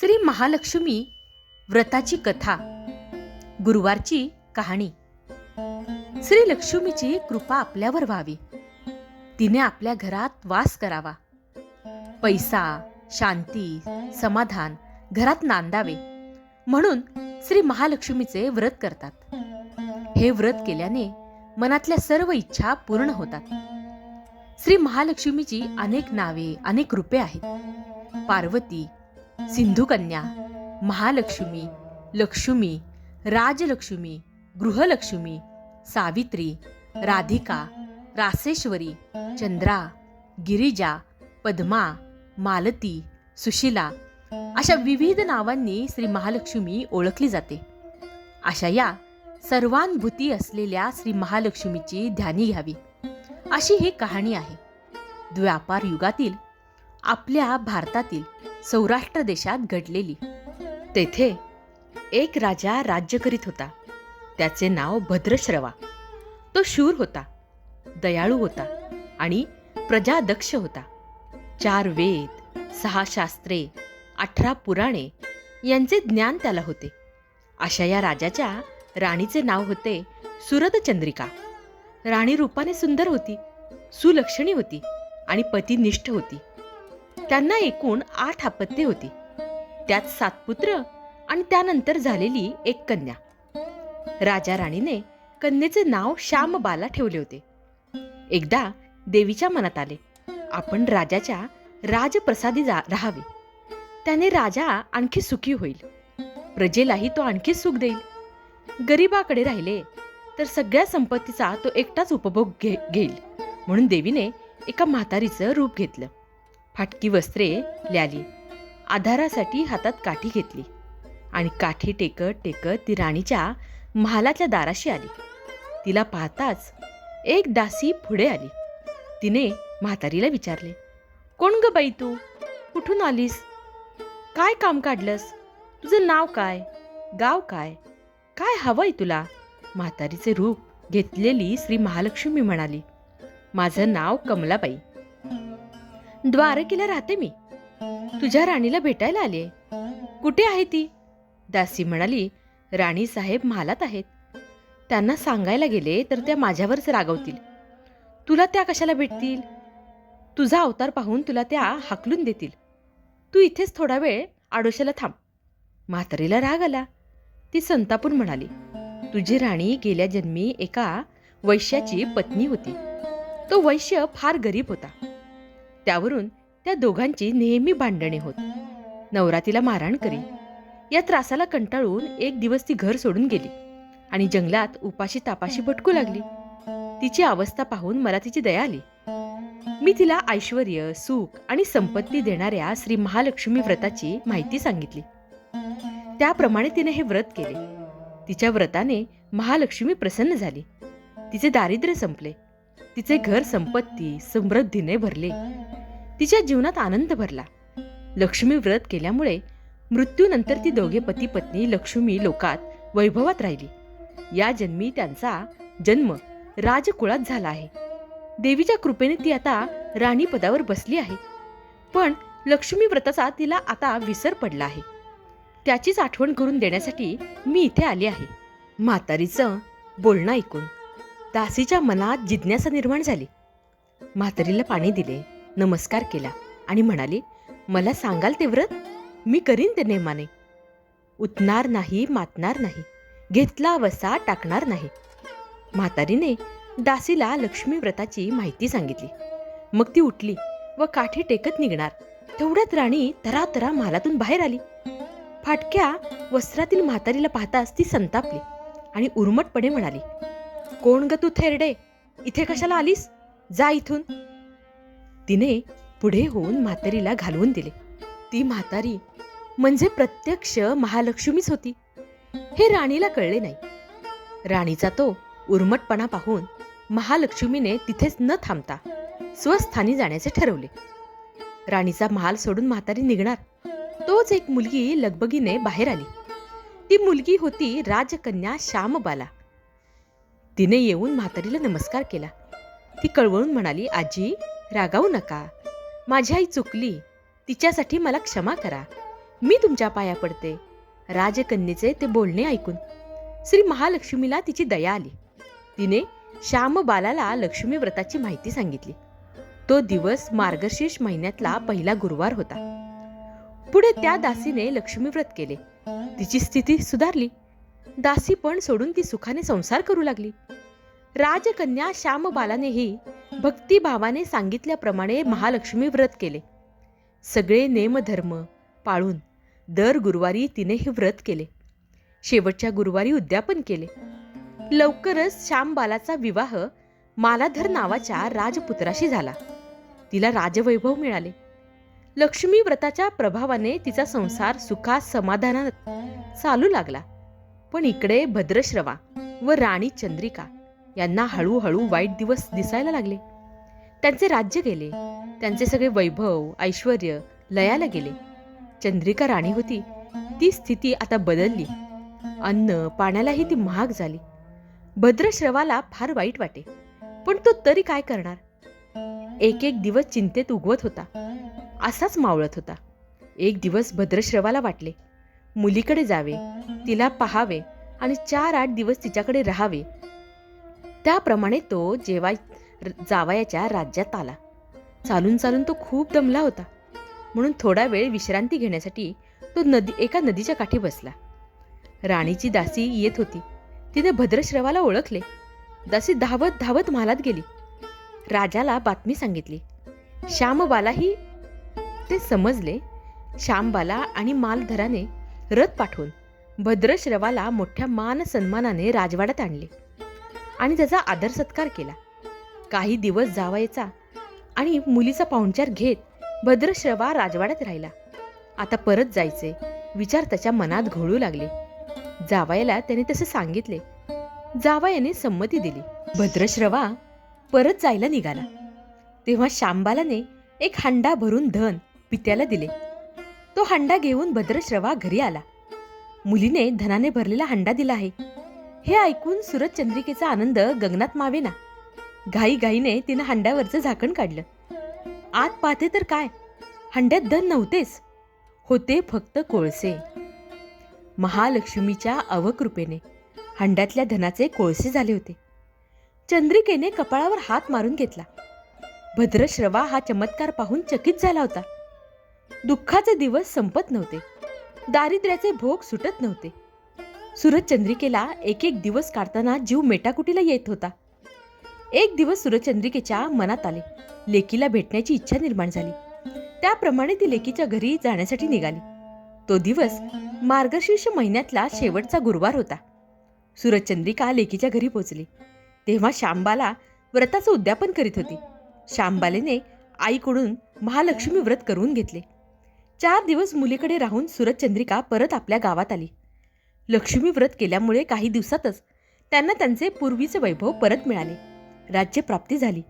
श्री महालक्ष्मी व्रताची कथा गुरुवारची कहाणी. श्री लक्ष्मीची कृपा आपल्यावर व्हावी. तिने आपल्या घरात वास करावा. पैसा शांती समाधान घरात नांदावे. म्हणून श्री महालक्ष्मीचे व्रत करतात. हे व्रत केल्याने मनातल्या सर्व इच्छा पूर्ण होतात. श्री महालक्ष्मीची अनेक नावे अनेक रूपे आहेत. पार्वती सिंधुकन्या महालक्ष्मी लक्ष्मी राजलक्ष्मी गृहलक्ष्मी सावित्री राधिका रासेश्वरी चंद्रा गिरिजा पद्मा मालती सुशिला अशा विविध नावांनी श्री महालक्ष्मी ओळखली जाते. अशा या सर्वांभूती असलेल्या श्री महालक्ष्मीची ध्यानी घ्यावी. अशी ही कहाणी आहे. द्व्यापार युगातील आपल्या भारतातील सौराष्ट्र देशात घडलेली. तेथे एक राजा राज्य करीत होता. त्याचे नाव भद्रश्रवा. तो शूर होता दयाळू होता आणि प्रजादक्ष होता. चार वेद सहा शास्त्रे अठरा पुराणे यांचे ज्ञान त्याला होते. अशा या राजाच्या राणीचे नाव होते सुरतचंद्रिका. राणी रूपाने सुंदर होती सुलक्षणी होती आणि पतिनिष्ठ होती. त्यांना एकूण आठ अपत्ये होती. त्यात सात पुत्र आणि त्यानंतर झालेली एक कन्या. राजा राणीने कन्येचे नाव श्यामबाला ठेवले होते. एकदा देवीच्या मनात आले आपण राजाच्या राजप्रसादी जा राहावे. त्याने राजा आणखी सुखी होईल. प्रजेलाही तो आणखी सुख देईल. गरीबाकडे राहिले तर सगळ्या संपत्तीचा तो एकटाच उपभोग घे घेईल. म्हणून देवीने एका म्हातारीचं रूप घेतलं. फाटकी वस्त्रे ल्याली. आधारासाठी हातात काठी घेतली. आणि काठी टेकत टेकत ती राणीच्या महालाच्या दाराशी आली. तिला पाहताच एक दासी पुढे आली. तिने म्हातारीला विचारले कोण ग बाई तू? कुठून आलीस? काय काम काढलंस? तुझं नाव काय? गाव काय? काय हवंय तुला? म्हातारीचे रूप घेतलेली श्री महालक्ष्मी म्हणाली माझं नाव कमलाबाई. द्वारकेला राहते मी. तुझ्या राणीला भेटायला आले कुठे आहे ती? दासी म्हणाली राणी साहेब महालात आहेत. त्यांना सांगायला गेले तर त्या माझ्यावरच रागवतील. तुला त्या कशाला भेटतील? तुझा अवतार पाहून तुला त्या हाकलून देतील. तू इथेच थोडा वेळ आडोशाला थांब. म्हातारीला राग आला. ती संतापून म्हणाली तुझी राणी गेल्या जन्मी एका वैश्याची पत्नी होती. तो वैश्य फार गरीब होता. त्यावरून त्या दोघांची नेहमी भांडणे होत. नवरा तिला मारहाण करी या त्रासाला कंटाळून एक दिवस ती घर सोडून गेली आणि जंगलात उपाशी तापाशी भटकू लागली. तिची अवस्था पाहून मला तिची दया आली. मी तिला ऐश्वर सुख आणि संपत्ती देणाऱ्या श्री महालक्ष्मी व्रताची माहिती सांगितली. त्याप्रमाणे तिने हे व्रत केले. तिच्या व्रताने महालक्ष्मी प्रसन्न झाली. तिचे दारिद्र्य संपले. तिचे घर संपत्ती समृद्धीने भरले. तिच्या जीवनात आनंद भरला. लक्ष्मी व्रत केल्यामुळे मृत्यूनंतर ती दोघे पती पत्नी लक्ष्मी लोकात वैभवात राहिली. या जन्मी त्यांचा जन्म राजकुळात झाला आहे. देवीच्या कृपेने ती आता राणी पदावर बसली आहे. पण लक्ष्मी व्रताचा तिला आता विसर पडला आहे. त्याचीच आठवण करून देण्यासाठी मी इथे आली आहे. म्हातारीचं बोलणं ऐकून दासीच्या मनात जिज्ञासा निर्माण झाली. म्हातारीला पाणी दिले. नमस्कार केला आणि म्हणाली मला सांगाल ते व्रत? मी करीन ते नेमाने. उतणार नाही मातणार नाही घेतला वसा टाकणार नाही. म्हातारीने दासीला लक्ष्मी व्रताची माहिती सांगितली. मग ती उठली व काठी टेकत निघणार. तेवढ्यात राणी तरातरा महालातून बाहेर आली. फाटक्या वस्त्रातील म्हातारीला पाहताच ती संतापली आणि उर्मटपणे म्हणाली कोण ग तू थेरडे? इथे कशाला आलीस? जा इथून. तिने पुढे होऊन म्हातारीला घालवून दिले. ती म्हातारी म्हणजे प्रत्यक्ष महालक्ष्मीच होती. हे राणीला कळले नाही. राणीचा तो उर्मटपणा पाहून महालक्ष्मीने तिथेच न थांबता स्वस्थानी जाण्याचे ठरवले. राणीचा महाल सोडून म्हातारी निघणार. तोच एक मुलगी लगबगीने बाहेर आली. ती मुलगी होती राजकन्या श्यामबाला. तिने येऊन म्हातारीला नमस्कार केला. ती कळवळून म्हणाली आजी रागावू नका. माझी आई चुकली. तिच्यासाठी मला क्षमा करा. मी तुमच्या पाया पडते. राजकन्येचे ते बोलणे ऐकून. श्री महालक्ष्मीला तिची दया आली. तिने श्यामबालाला लक्ष्मी व्रताची माहिती सांगितली. तो दिवस मार्गशीर्ष महिन्यातला पहिला गुरुवार होता. पुढे त्या दासीने लक्ष्मी व्रत केले. तिची स्थिती सुधारली. दासी पण सोडून ती सुखाने संसार करू लागली. राजकन्या श्यामबालानेही भक्तिभावाने सांगितल्याप्रमाणे महालक्ष्मी व्रत केले. सगळे नेमधर्म पाळून दर गुरुवारी तिने हे व्रत केले. शेवटच्या गुरुवारी उद्यापन केले. लवकरच श्यामबालाचा विवाह मालाधर नावाच्या राजपुत्राशी झाला. तिला राजवैभव मिळाले. लक्ष्मी व्रताच्या प्रभावाने तिचा संसार सुखात समाधानात चालू लागला. पण इकडे भद्रश्रवा व राणी चंद्रिका यांना हळूहळू वाईट दिवस दिसायला लागले. त्यांचे राज्य गेले. त्यांचे सगळे वैभव ऐश्वर लयाला गेले. चंद्रिका राणी होती. ती स्थिती आता बदलली. अन्न पाण्यालाही ती महाग झाली. भद्रश्रवाला फार वाईट वाटे. पण तो तरी काय करणार? एक एक दिवस चिंतेत उगवत होता. असाच मावळत होता. एक दिवस भद्रश्रवाला वाटले. मुलीकडे जावे तिला पहावे आणि चार आठ दिवस तिच्याकडे राहावे. त्याप्रमाणे तो जेव्हा जावयाच्या राज्यात आला. चालून चालून तो खूप दमला होता. म्हणून थोडा वेळ विश्रांती घेण्यासाठी तो नदी एका नदीच्या काठी बसला. राणीची दासी येत होती. तिने भद्रश्रवाला ओळखले. दासी धावत धावत महालात गेली. राजाला बातमी सांगितली. श्यामबालाही ते समजले. श्यामबाला आणि मालधराने रथ पाठवून भद्रश्रवाला मोठ्या मान सन्मानाने राजवाड्यात आणले. आणि त्याचा आदर सत्कार केला. काही दिवस जावायचा आणि मुलीचा पाहुणचार घेत भद्रश्रवा राजवाड्यात राहिला. आता परत जायचे. विचार त्याच्या मनात घोळू लागले. जावायला त्याने तसे सांगितले. जावायाने संमती दिली. भद्रश्रवा परत जायला निघाला. तेव्हा शांबालाने एक हंडा भरून धन पित्याला दिले. तो हंडा घेऊन भद्रश्रवा घरी आला. मुलीने धनाने भरलेला हंडा दिला आहे. हे ऐकून सुरत चंद्रिकेचा आनंद गगनात मावेना. घाई घाईने तिनं हंड्यावरचं झाकण काढलं. आत पाहते तर काय? हंड्यात धन नव्हतेच. होते फक्त कोळसे. महालक्ष्मीच्या अवकृपेने हंड्यातल्या धनाचे कोळसे झाले होते. चंद्रिकेने कपाळावर हात मारून घेतला. भद्रश्रवा हा चमत्कार पाहून चकित झाला होता. दुःखाचे दिवस संपत नव्हते. दारिद्र्याचे भोग सुटत नव्हते. सूरजचंद्रिकेला एक एक दिवस काढताना जीव मेटाकुटीला येत होता. एक दिवस सूरजचंद्रिकेच्या मनात आले. लेकीला भेटण्याची इच्छा निर्माण झाली. त्याप्रमाणे ती लेकीच्या घरी जाण्यासाठी निघाली. तो दिवस मार्गशीर्ष महिन्यातला शेवटचा गुरुवार होता. सूरजचंद्रिका लेकीच्या घरी पोचली. तेव्हा शांबाला व्रताचं उद्यापन करीत होती. शांबालेने आईकडून महालक्ष्मी व्रत करून घेतले. चार दिवस मुलीकडे राहून सूरजचंद्रिका परत आपल्या गावात आली. लक्ष्मी व्रत केल्यामुळे काही दिवसातच त्यांना त्यांचे पूर्वीचे वैभव परत मिळाले. राज्यप्राप्ती झाली.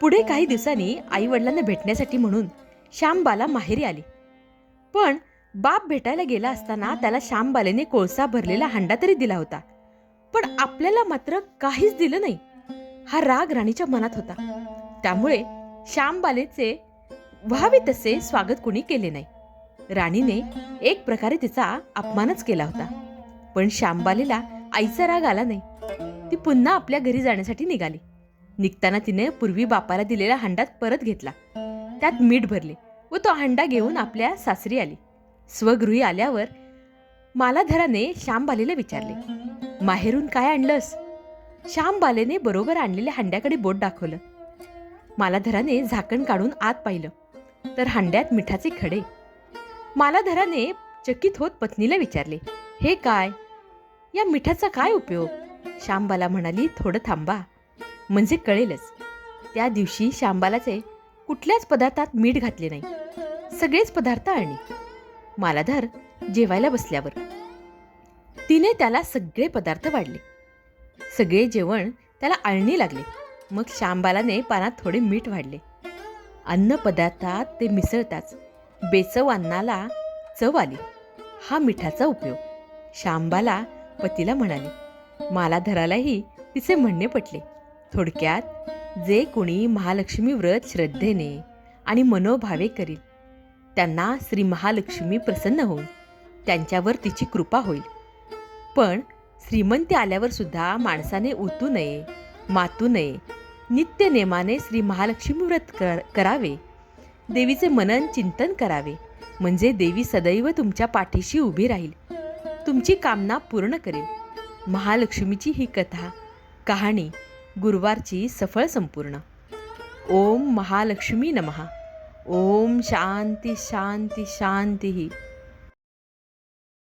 पुढे काही दिवसांनी आई वडिलांना भेटण्यासाठी म्हणून श्यामबाला माहेरी आली. पण बाप भेटायला गेला असताना त्याला श्यामबालेने कोळसा भरलेला हांडा तरी दिला होता. पण आपल्याला मात्र काहीच दिलं नाही. हा राग राणीच्या मनात होता. त्यामुळे श्यामबालेचे व्हावे तसे स्वागत कोणी केले नाही. राणीने एक प्रकारे तिचा अपमानच केला होता. पण श्यामबालेला आईचा राग आला नाही. ती पुन्हा आपल्या घरी जाण्यासाठी निघाली. निघताना तिने पूर्वी बापाला दिलेला हंडात परत घेतला. त्यात मीठ भरले व तो हंडा घेऊन आपल्या सासरी आली. स्वगृही आल्यावर मालाधराने श्यामबालेला विचारले माहेरून काय आणलंस? श्यामबालेने बरोबर आणलेल्या हंड्याकडे बोट दाखवलं. मालाधराने झाकण काढून आत पाहिलं. तर हंड्यात मिठाचे खडे. मालाधराने चकित होत पत्नीला विचारले हे काय? या मिठाचा काय उपयोग? श्यामबाला म्हणाली थोडं थांबा. म्हणजे कळेलच. त्या दिवशी श्यामबालाचे कुठल्याच पदार्थात मीठ घातले नाही. सगळेच पदार्थ आणले मालाधार जेवायला बसल्यावर. तिने त्याला सगळे पदार्थ वाढले. सगळे जेवण त्याला आळणी लागले. मग श्यामबालाने पानात थोडे मीठ वाढले. अन्न पदार्थात ते मिसळताच बेचव अन्नाला चव आली. हा मिठाचा उपयोग. शांबाला पतीला म्हणाली मालाधरालाही तिचे म्हणणे पटले. थोडक्यात जे कोणी महालक्ष्मी व्रत श्रद्धेने आणि मनोभावे करील त्यांना श्री महालक्ष्मी प्रसन्न होऊन त्यांच्यावर तिची कृपा होईल. पण श्रीमंती आल्यावर सुद्धा माणसाने उतू नये मातू नये नित्य नेमाने श्री महालक्ष्मी व्रत कर करावे. देवीचे मनन चिंतन करावे. म्हणजे देवी सदैव तुमच्या पाठीशी उभी राहील. तुमची कामना पूर्ण करेल महालक्ष्मीची ही कथा कहाणी गुरुवारची सफळ संपूर्ण. ओम महालक्ष्मी नमहा ओम शांती शांती शांती.